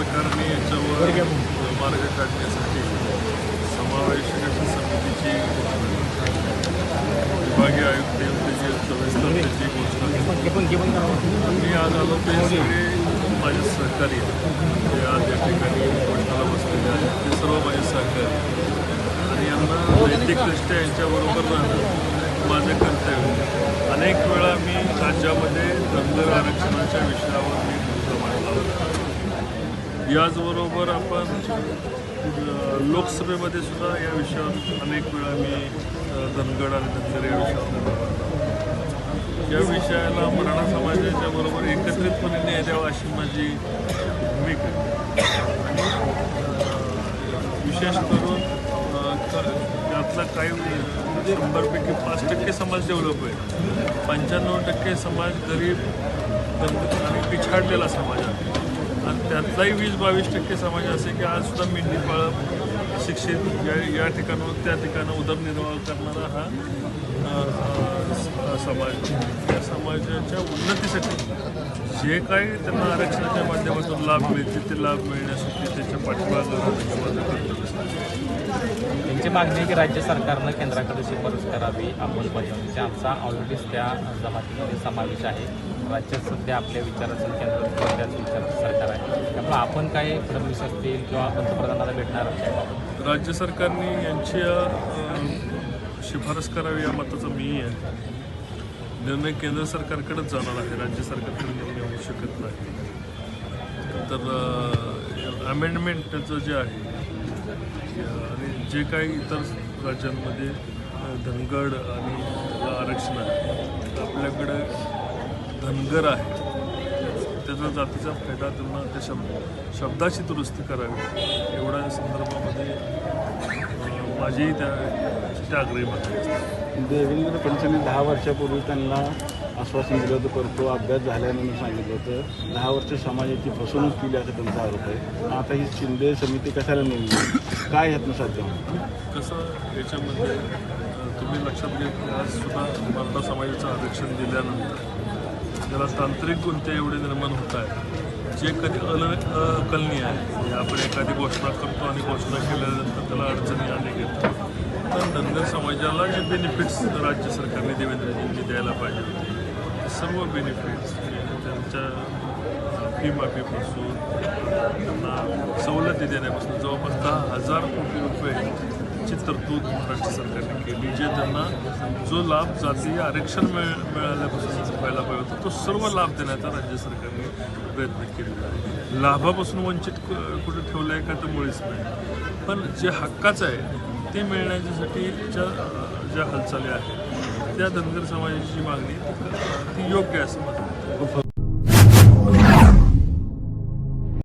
सरकारने याच्यावर मार्ग काढण्यासाठी समावेशक अशी समितीची विभागीय आयुक्त त्याची सविस्तर त्याची घोषणा. मी आज आलो ते सगळे माझे सहकारी आहेत ते आज या ठिकाणी घोषणाला बसलेले आहेत ते सर्व माझे सहकारी. आणि यांना नैतिकदृष्ट्या यांच्याबरोबर राहणं माझं कर्तव्य. अनेक वेळा मी राज्यामध्ये धनगर आरक्षणाच्या विषयावर मी याचबरोबर आपण लोकसभेमध्ये सुद्धा या विषयावर अनेक वेळा मी धनगड आणि धनगर या विषयावर या विषयाला मराठा समाजाच्या बरोबर एकत्रितपणे न्याय द्यावा अशी माझी भूमिका आहे. विशेष करून त्यातला काही शंभरपैकी पाच टक्के समाज डेव्हलप आहे पंच्याण्णव टक्के समाज गरीब आणि पिछाडलेला समाज आहे. आणि त्यातलाही वीस बावीस टक्के समाज असे की आज सुद्धा मेंढीपाळ शिक्षित या या ठिकाणावर त्या ठिकाणं उदरनिर्वाह करणारा हा स- समाज. त्या समाजाच्या उन्नतीसाठी जे काही त्यांना आरक्षणाच्या माध्यमातून लाभ मिळतील ते लाभ मिळण्यासाठी त्याच्या पाठिंबा त्यांची मागणी आहे की राज्य सरकारनं केंद्राकडे शिफारस करावी. अंमलबजावणीची आमचा ऑलरेडीच त्या जमातीमध्ये समावेश आहे. राज्यात सध्या आपल्या विचाराचं केंद्र त्याच विचाराचं सरकार आहे? त्यामुळे आपण काय फडणवीस असतील किंवा पंतप्रधानाला भेटणार राज्य सरकारने यांची शिफारस करावी या मताचं मी आहे. निर्णय केंद्र सरकारकडेच जाणार आहे. राज्य सरकारकडे निर्णय होऊ शकत नाही. तर अमेंडमेंटचं जे आहे आणि जे काही इतर राज्यांमध्ये धनगड आणि आरक्षण आहे आपल्याकडे धनगर आहे. त्याचा जातीचा फायदा त्यांना त्या शब्द शब्दाची दुरुस्ती करावी. एवढ्या संदर्भामध्ये माझी त्या आग्रही मागणी असते देवेंद्र फडणवीसांनी दहा वर्षापूर्वी त्यांना आश्वासन दिलं होतं परंतु अभ्यास झाल्यानंतर सांगितलं होतं. दहा वर्ष समाजाची फसवणूक केली असा त्यांचा आरोप आहे. आता ही शिंदे समिती कशाला नेमली काय यातनं साध्य? कसं याच्यामध्ये तुम्ही लक्षात घेतलं आज सुद्धा मराठा समाजाचं आरक्षण दिल्यानंतर त्याला तांत्रिक गुंते एवढे निर्माण होत आहेत जे कधी अल अकलनीय आहे म्हणजे आपण एखादी घोषणा करतो आणि घोषणा केल्यानंतर त्याला अडचणी अनेक येतात. पण धनगर समाजाला जे बेनिफिट्स राज्य सरकारने देवेंद्रजींनी द्यायला पाहिजे होते ते सर्व बेनिफिट्स त्यांच्या फी माफीपासून त्यांना सवलती देण्यापासून जवळपास दहा हजार कोटी रुपये रुपयेची तरतूद महाराष्ट्र सरकारने केली जे त्यांना जो लाभ जातीय आरक्षण मिळ मिळाल्यापासून व्हायला पाहिजे होता तो सर्व लाभ देण्याचा राज्य सरकारने प्रयत्न केलेला आहे. लाभापासून वंचित कुठे ठेवलं आहे का तर मुळीच नाही. पण जे हक्काचं आहे ते मिळण्याच्यासाठी ज्या ज्या हालचाली आहेत त्या धनगर समाजाची मागणी ती- योग्य असं मला